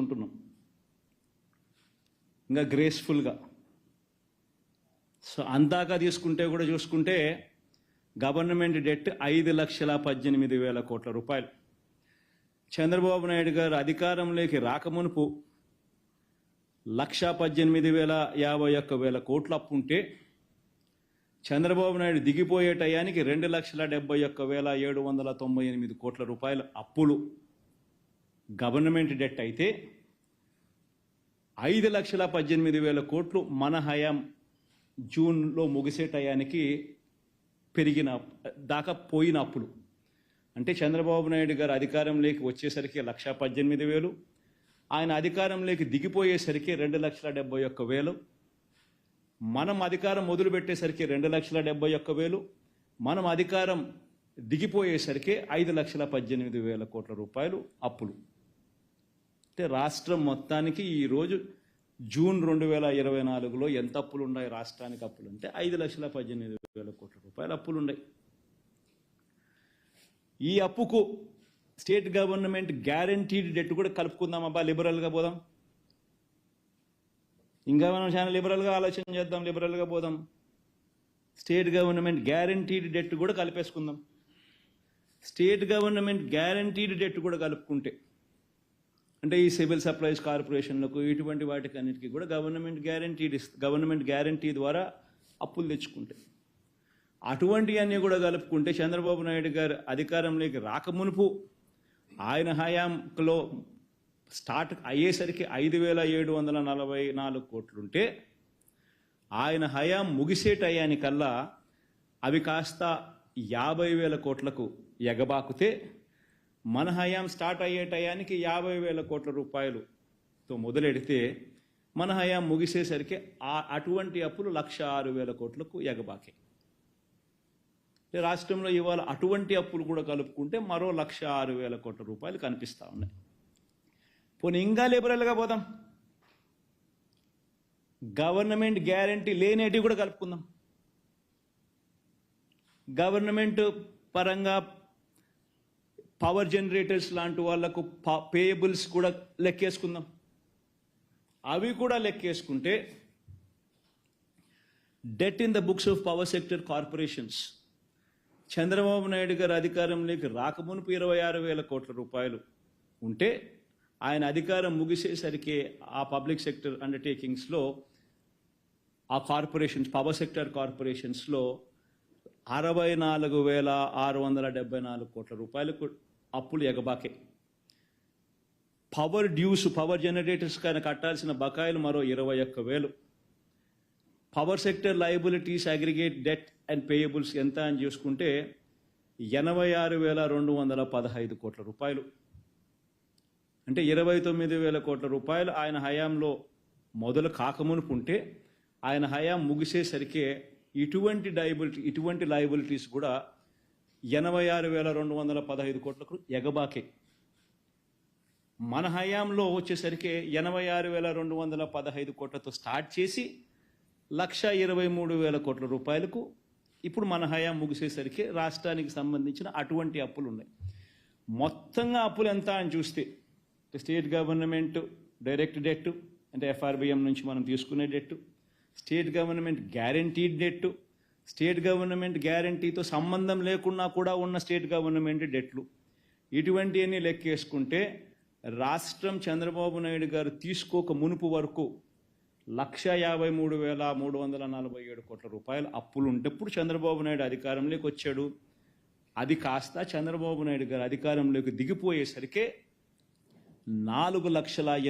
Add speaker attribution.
Speaker 1: చేసుకుంటున్నాం. ఇంకా గ్రేస్ఫుల్గా సో అందాక తీసుకుంటే కూడా చూసుకుంటే గవర్నమెంట్ డెట్ ఐదు లక్షల పద్దెనిమిది వేల కోట్ల రూపాయలు. చంద్రబాబు నాయుడు గారు అధికారంలోకి రాకమునుపు లక్ష పద్దెనిమిది వేల యాభై ఒక్క వేల కోట్ల అప్పు ఉంటే చంద్రబాబు నాయుడు దిగిపోయే టయానికి రెండు లక్షల డెబ్బై ఒక్క వేల ఏడు వందల తొంభై ఎనిమిది కోట్ల రూపాయల అప్పులు. గవర్నమెంట్ డెట్ అయితే ఐదు లక్షల పద్దెనిమిది వేల కోట్లు మన హయాం జూన్లో ముగిసే టయానికి పెరిగిన దాకా పోయిన అప్పులు అంటే చంద్రబాబు నాయుడు గారు అధికారంలోకి వచ్చేసరికి లక్ష పద్దెనిమిది వేలు ఆయన అధికారంలోకి దిగిపోయేసరికి రెండు లక్షల డెబ్బై ఒక్క వేలు మనం అధికారం మొదలుపెట్టేసరికి రెండు లక్షల డెబ్బై ఒక్క వేలు మనం అధికారం దిగిపోయేసరికి ఐదు లక్షల పద్దెనిమిది వేల కోట్ల రూపాయలు అప్పులు. అంటే రాష్ట్రం మొత్తానికి ఈరోజు జూన్ రెండు వేల ఇరవై నాలుగులో ఎంత అప్పులు ఉన్నాయి? రాష్ట్రానికి అప్పులు అంటే ఐదు లక్షల పద్దెనిమిది వేల కోట్ల రూపాయల అప్పులు ఉన్నాయి. ఈ అప్పుకు స్టేట్ గవర్నమెంట్ గ్యారంటీడ్ డెట్ కూడా కలుపుకుందాం అబ్బా లిబరల్గా పోదాం. ఇంకా మనం చాలా లిబరల్గా ఆలోచన చేద్దాం లిబరల్గా పోదాం. స్టేట్ గవర్నమెంట్ గ్యారంటీడ్ డెట్ కూడా కలిపేసుకుందాం. స్టేట్ గవర్నమెంట్ గ్యారంటీడ్ డెట్ కూడా కలుపుకుంటే అంటే ఈ సివిల్ సప్లైస్ కార్పొరేషన్లకు ఇటువంటి వాటికి అన్నిటికీ కూడా గవర్నమెంట్ గ్యారంటీ గవర్నమెంట్ గ్యారంటీ ద్వారా అప్పులు తెచ్చుకుంటాయి అటువంటివన్నీ కూడా కలుపుకుంటే చంద్రబాబు నాయుడు గారు అధికారంలోకి రాకమునుపు ఆయన హయాంలో స్టార్ట్ అయ్యేసరికి ఐదు వేల ఏడు వందల నలభై నాలుగు కోట్లుంటే ఆయన హయాం ముగిసే టయానికల్లా అవి కాస్త యాభై వేల కోట్లకు ఎగబాకుతే మన హయాం స్టార్ట్ అయ్యే టయానికి యాభై వేల కోట్ల రూపాయలుతో మొదలెడితే మన హయాం ముగిసేసరికి ఆ అటువంటి అప్పులు లక్ష ఆరు వేల కోట్లకు ఎగబాకే. రాష్ట్రంలో ఇవాళ అటువంటి అప్పులు కూడా కలుపుకుంటే మరో లక్ష ఆరు వేల కోట్ల రూపాయలు కనిపిస్తూ ఉన్నాయి. పోనీ ఇంకా లిబరల్గా పోదాం. గవర్నమెంట్ గ్యారంటీ లేనేటివి కూడా కలుపుకుందాం. గవర్నమెంట్ పరంగా పవర్ జనరేటర్స్ లాంటి వాళ్ళకు పేయబుల్స్ కూడా లెక్కేసుకుందాం. అవి కూడా లెక్కేసుకుంటే debt in the books of power sector corporations Chandrababu Naidu garu అధికారంలోకి రాకమునుపు ఇరవై ఆరు వేల కోట్ల రూపాయలు ఉంటే ఆయన అధికారం ముగిసేసరికి ఆ పబ్లిక్ సెక్టర్ అండర్టేకింగ్స్లో ఆ కార్పొరేషన్స్ పవర్ సెక్టర్ కార్పొరేషన్స్లో అరవై నాలుగు వేల ఆరు వందల డెబ్బై నాలుగు కోట్ల రూపాయలకు అప్పులు ఎగబాకే. పవర్ డ్యూస్ పవర్ జనరేటర్స్ కానీ కట్టాల్సిన బకాయిలు మరో ఇరవై ఒక్క వేలు. Power sector liabilities aggregate debt and payables ఎంత అని చూసుకుంటే ఎనభై ఆరు వేల రెండు వందల పదహైదు కోట్ల రూపాయలు. అంటే ఇరవై తొమ్మిది వేల కోట్ల రూపాయలు ఆయన హయాంలో మొదలు కాకమునుపు ఉంటే ఆయన హయాం ముగిసేసరికి ఇటువంటి డైబిలిటీ ఇటువంటి లయబిలిటీస్ కూడా ఎనభై ఆరు వేల రెండు వందల పదహైదు కోట్లకు ఎగబాకే. మన హయాంలో వచ్చేసరికి ఎనభై ఆరు వేల రెండు వందల పదహైదు కోట్లతో స్టార్ట్ చేసి లక్ష ఇరవై మూడు వేల కోట్ల రూపాయలకు ఇప్పుడు మన హయాం ముగిసేసరికి రాష్ట్రానికి సంబంధించిన అటువంటి అప్పులు ఉన్నాయి. మొత్తంగా అప్పులు ఎంత అని చూస్తే స్టేట్ గవర్నమెంట్ డైరెక్ట్ డెట్ అంటే ఎఫ్ఆర్బిఎం నుంచి మనం తీసుకునే debt state government guaranteed debt state government గ్యారంటీతో సంబంధం లేకున్నా కూడా ఉన్న స్టేట్ గవర్నమెంట్ డెట్లు. ఇటువంటివన్నీ లెక్కేసుకుంటే రాష్ట్రం చంద్రబాబు నాయుడు గారు తీసుకోక మునుపు వరకు లక్ష యాభై మూడు వేల మూడు వందల నలభై ఏడు కోట్ల రూపాయలు అప్పులు ఉంటేప్పుడు చంద్రబాబు నాయుడు అధికారంలోకి వచ్చాడు. అది కాస్త చంద్రబాబు నాయుడు గారు అధికారంలోకి దిగిపోయేసరికి నాలుగు లక్షల